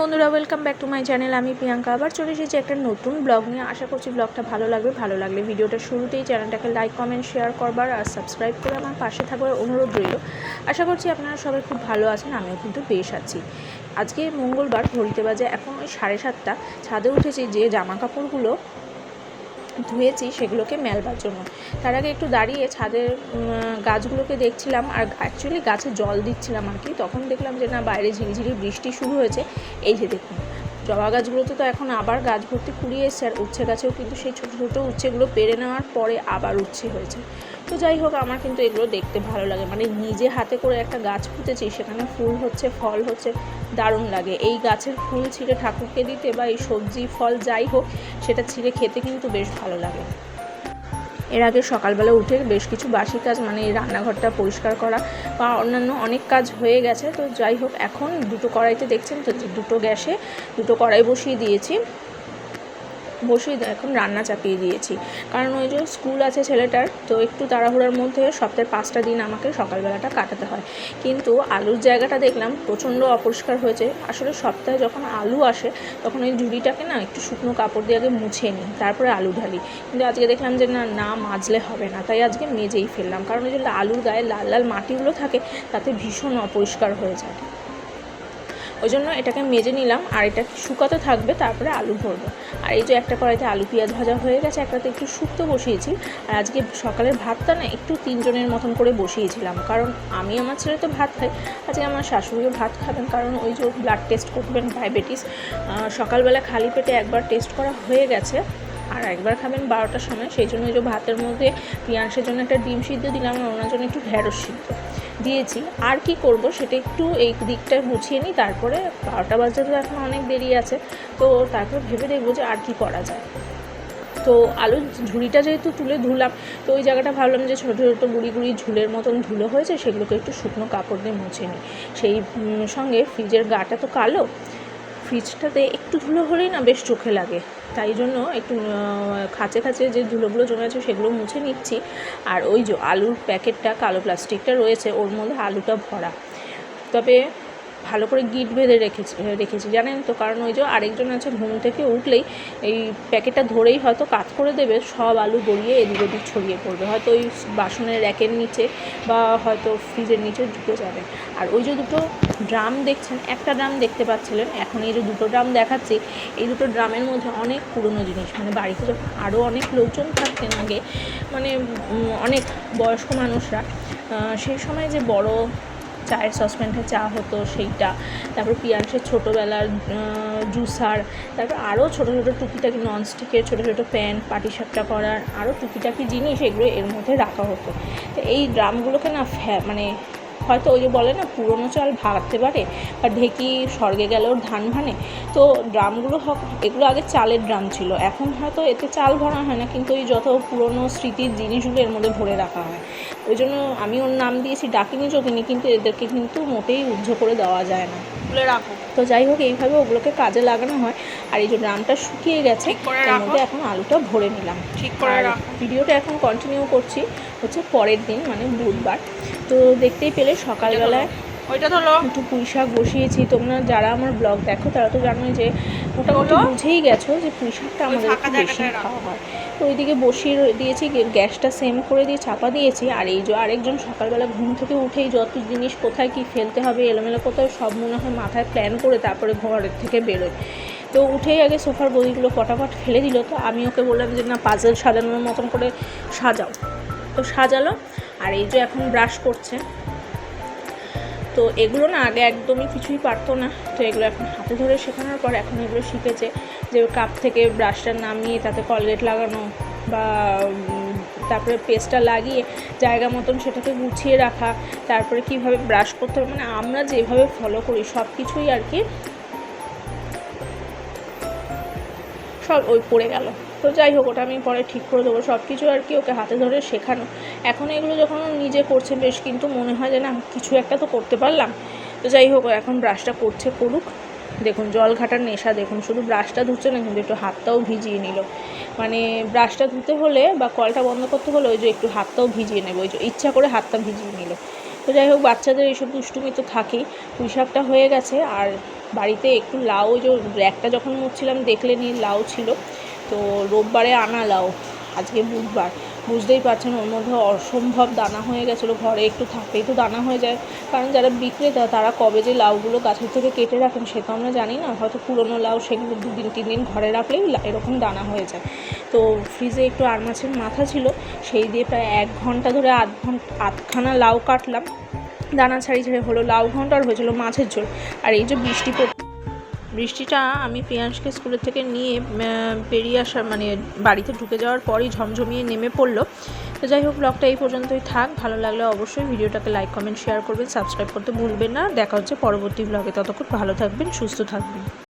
Morning welcome back to my channel আমি প্রিয়াঙ্কা। আবার চলে এসেছি একটা নতুন ব্লগ নিয়ে। আশা করছি ব্লগটা ভালো লাগবে। ভালো লাগলে ভিডিওটা শুরুতেই চ্যানেলটাকে লাইক কমেন্ট শেয়ার করবার আর সাবস্ক্রাইব করে আমার পাশে থাকবার অনুরোধ রইল। আশা করছি আপনারা সবাই খুব ভালো আছেন, আমিও কিন্তু বেশ আছি। আজকে মঙ্গলবার ঘড়িতে বাজে এখন ওই সাড়ে সাতটা। ছাদে উঠেছি যে জামা কাপড়গুলো ধুয়েছি সেগুলোকে মেলবার জন্য। তার আগে একটু দাঁড়িয়ে ছাদের গাছগুলোকে দেখছিলাম আর অ্যাকচুয়ালি গাছে জল দিচ্ছিলাম আর কি। তখন দেখলাম যে না, বাইরে ঝিরিঝিরি বৃষ্টি শুরু হয়েছে। এই যে দেখুন, জবা গাছগুলোতে তো এখন আবার গাছ ভর্তি কুড়িয়ে এসছে আর উচ্ছে গাছেও কিন্তু সেই ছোটো ছোটো উচ্ছেগুলো পেরে নেওয়ার পরে আবার উচ্ছে হয়েছে। তো যাই হোক, আমার কিন্তু এগুলো দেখতে ভালো লাগে। মানে নিজে হাতে করে একটা গাছ পুঁতেছি, সেখানে ফুল হচ্ছে, ফল হচ্ছে, দারুণ লাগে। এই গাছের ফুল ছিঁড়ে ঠাকুরকে দিতে বা এই সবজি, ফল যাই হোক, সেটা ছিঁড়ে খেতে কিন্তু বেশ ভালো লাগে। এর আগে সকালবেলা উঠে বেশ কিছু বাসি কাজ মানে রান্নাঘরটা পরিষ্কার করা বা অন্যান্য অনেক কাজ হয়ে গেছে। তো যাই হোক, এখন দুটো কড়াইতে দেখছেন তো দুটো গ্যাসে দুটো কড়াই বসিয়ে দিয়েছি। বসিয়ে এখন রান্না চাপিয়ে দিয়েছি। কারণ ওই যে স্কুল আছে ছেলেটার, তো একটু তাড়াহুড়ার মধ্যে সপ্তাহের পাঁচটা দিন আমাকে সকালবেলাটা কাটাতে হয়। কিন্তু আলুর জায়গাটা দেখলাম প্রচণ্ড অপরিষ্কার হয়েছে। আসলে সপ্তাহে যখন আলু আসে, তখন ওই ঝুড়িটাকে না একটু শুকনো কাপড় দিয়ে আগে মুছে নিই, তারপরে আলু ঢালি। কিন্তু আজকে দেখলাম যে না না মাজলে হবে না, তাই আজকে মেজেই ফেললাম। কারণ ওই যে আলুর গায়ে লাল লাল মাটিগুলো থাকে, তাতে ভীষণ অপরিষ্কার হয়ে যায়। ওই জন্য এটাকে মেজে নিলাম, আর এটা শুকাতে থাকবে, তারপরে আলু ভরবো। আর এই যে একটা কড়াইতে আলু পেঁয়াজ ভাজা হয়ে গেছে, একটাতে একটু শুক্তো বসিয়েছি। আর আজকে সকালের ভাতটা না একটু তিনজনের মতন করে বসিয়েছিলাম, কারণ আমি আমার ছেলে তো ভাত খাই, আজকে আমার শাশুড়িও ভাত খাবেন, কারণ ওই যে ব্লাড টেস্ট করবেন, ডায়াবেটিস সকালবেলা খালি পেটে একবার টেস্ট করা হয়ে গেছে, আর একবার খাবেন বারোটার সময়, সেই জন্য ওই যে ভাতের মধ্যে পিঁয়াজের জন্য একটা ডিম সিদ্ধ দিলাম, আর ওনার জন্য একটু ঢেঁড়স সিদ্ধ। দিয়েছি। আর কি করব সেটা একটু এই দিকটা গুছিয়ে নিই, তারপরে বারোটা বাজতে তো এখন অনেক দেরি আছে, তো তারপর ভেবে দেখব যে আর কি করা যায়। তো আলুর ঝুড়িটা যেহেতু তুলে ধুলাম, তো ওই জায়গাটা ভাবলাম যে ছোটো ছোটো গুড়ি গুড়ি ঝুলের মতন ধুলো হয়েছে, সেগুলোকে একটু শুকনো কাপড় দিয়ে মুছে নিই। সেই সঙ্গে ফ্রিজের গাটা তো কালো ফ্রিজটাতে একটু ধুলো হলেই না বেশ চোখে লাগে। তাই জন্য একটু খাঁচে খাঁচে যে ধুলোগুলো জমে আছে সেগুলো মুছে নিচ্ছি। আর ওই যে আলুর প্যাকেটটা, কালো প্লাস্টিকটা রয়েছে, ওর মধ্যে আলুটা ভরা। তবে ভালো করে গিট বেঁধে রেখেছি রেখেছি, জানেন তো? কারণ ওই যে আরেকজন আছে ঘুম থেকে উঠলেই এই প্যাকেটটা ধরেই হয়তো কাজ করে দেবে, সব আলু গড়িয়ে এদিক ওদিক ছড়িয়ে পড়বে। হয়তো ওই বাসনের র্যাকের নিচে বা হয়তো ফ্রিজের নিচে ঢুকে যাবে। আর ওই যে দুটো ড্রাম দেখছেন? একটা ড্রাম দেখতে পাচ্ছিলেন। এখন এই যে দুটো ড্রাম দেখাচ্ছি, এই দুটো ড্রামের মধ্যে অনেক পুরনো জিনিস। মানে বাড়িতে যখন আরও অনেক লোকজন থাকতেন আগে মানে অনেক বয়স্ক মানুষরা সেই সময় যে বড় চায়ের সসপ্যানটা, চা হতো সেইটা। তারপর পিয়াংশের ছোটোবেলার জুসার, তারপর আরও ছোটো ছোটো টুকিটাকি ননস্টিকের, ছোটো ছোটো প্যান পাটি সাপটা করার, আরও টুকিটাকি জিনিস এগুলো এর মধ্যে রাখা হতো। তো এই ড্রামগুলোকে না ফ্যা মানে হয়তো ওই যে বলে না, পুরনো চাল ভাঙতে পারে বা ঢেঁকি স্বর্গে গেলেও ধান ভানে। তো ড্রামগুলো হোক, এগুলো আগে চালের ড্রাম ছিল। এখন হয়তো এতে চাল ভরা হয় না, কিন্তু ওই যত পুরনো স্মৃতির জিনিসগুলো এর মধ্যে ভরে রাখা হয়। ওই জন্য আমি ওর নাম দিয়েছি ডাকিনি চকিনি, কিন্তু এদেরকে কিন্তু মোটেই উজ্জ্ব করে দেওয়া যায় না। তুলে রাখো। তো যাই হোক এইভাবে ওগুলোকে কাজে লাগানো হয়। আর এই যে ড্রামটা শুকিয়ে গেছে তার মধ্যে এখন আলুটা ভরে নিলাম। ঠিক করে রাখো। ভিডিওটা এখন কন্টিনিউ করছি হচ্ছে পরের দিন মানে বুধবার। তো দেখতেই পেলে সকালবেলায় ওইটা ধরো। একটু পুঁই শাক বসিয়েছি। তোমরা যারা আমার ব্লগ দেখো তারা তো জানোই যে মোটামুটি বুঝেই গেছো যে পুঁই শাকটা আমাদের একটু বেশি খাওয়া হয়। তো ওইদিকে বসিয়ে দিয়েছি গ্যাসটা সেম করে দিয়ে চাপা দিয়েছি। আর এই যে আরেকজন সকালবেলা ঘুম থেকে উঠেই যত জিনিস কোথায় কি ফেলতে হবে এলোমেলো কোথায় সব মনে হয় মাথায় প্ল্যান করে তারপরে ঘরের থেকে বেরোয় তো উঠেই আগে সোফার বইগুলো পটাপট ফেলে দিল। তো আমি ওকে বললাম যে না পাজেল সাজানোর মতন করে সাজাও। তো সাজালো। আর এই যে এখন ব্রাশ করছে। তো এগুলো না আগে একদমই কিছুই পারতো না। তো এগুলো এখন হাতে ধরে শেখানোর পর এখন এগুলো শিখেছে যে কাপ থেকে ব্রাশটা নামিয়ে তাতে কলগেট লাগানো বা তারপরে পেস্টটা লাগিয়ে জায়গা মতন সেটাকে গুছিয়ে রাখা, তারপরে কীভাবে ব্রাশ করতে হবে মানে আমরা যেভাবে ফলো করি সব কিছুই আর কি সব ওই পড়ে গেল। তো যাই হোক, ওটা আমি পরে ঠিক করে দেবো। সব কিছু আর কি ওকে হাতে ধরে শেখানো। এখন এগুলো যখন নিজে করছে, বেশ কিন্তু মনে হয় যে না, কিছু একটা তো করতে পারলাম। তো যাই হোক এখন ব্রাশটা করছে, করুক। দেখুন, জল ঘাটার নেশা, দেখুন, শুধু ব্রাশটা ধুচ্ছে না, কিন্তু একটু হাতটাও ভিজিয়ে নিল। মানে ব্রাশটা ধুতে হলে বা কলটা বন্ধ করতে হলে ওই যে একটু হাতটাও ভিজিয়ে নেবে, ওই যে ইচ্ছা করে হাতটা ভিজিয়ে নিল। তো যাই হোক, বাচ্চাদের এইসব দুষ্টুমি তো থাকেই। পুঁইশাকটা হয়ে গেছে, আর বাড়িতে একটু লাউ যে একটা যখন মুছছিলাম, দেখলে নি লাউ ছিল। তো রোববারে আনা লাউ, আজকে বুধবার। বুঝতেই পারছেন, ওর মধ্যে অসম্ভব দানা হয়ে গেছিল, ঘরে একটু থাকতেই তো দানা হয়ে যায়। কারণ যারা বিক্রেতা, তারা কবে যে লাউগুলো গাছের থেকে কেটে রাখেন, সে তো আমরা জানি না। হয়তো পুরনো লাউ সেগুলো দুদিন, তিন দিন ঘরে রাখলেই এরকম দানা হয়ে যায়। তো ফ্রিজে একটু আর মাছের মাথা ছিল, সেই দিয়ে প্রায় এক ঘণ্টা ধরে আধ ঘণ্টা আধখানা লাউ কাটলাম। দানা ছাড়ি ছেড়ে হলো, লাউ ঘন্ট আর হয়েছিলো মাছের ঝোল। আর এই যে বৃষ্টি পড় বৃষ্টিটা আমি প্রিয়াংশকে স্কুলের থেকে নিয়ে বেরিয়ে আসা মানে বাড়িতে ঢুকে যাওয়ার পরই ঝমঝমিয়ে নেমে পড়ল। তো যাই হোক ব্লগটা এই পর্যন্তই থাক। ভালো লাগলে অবশ্যই ভিডিওটাকে লাইক কমেন্ট শেয়ার করবেন সাবস্ক্রাইব করতে ভুলবেন না। দেখা হচ্ছে পরবর্তী ব্লগে ততক্ষণ ভালো থাকবেন, সুস্থ থাকবেন।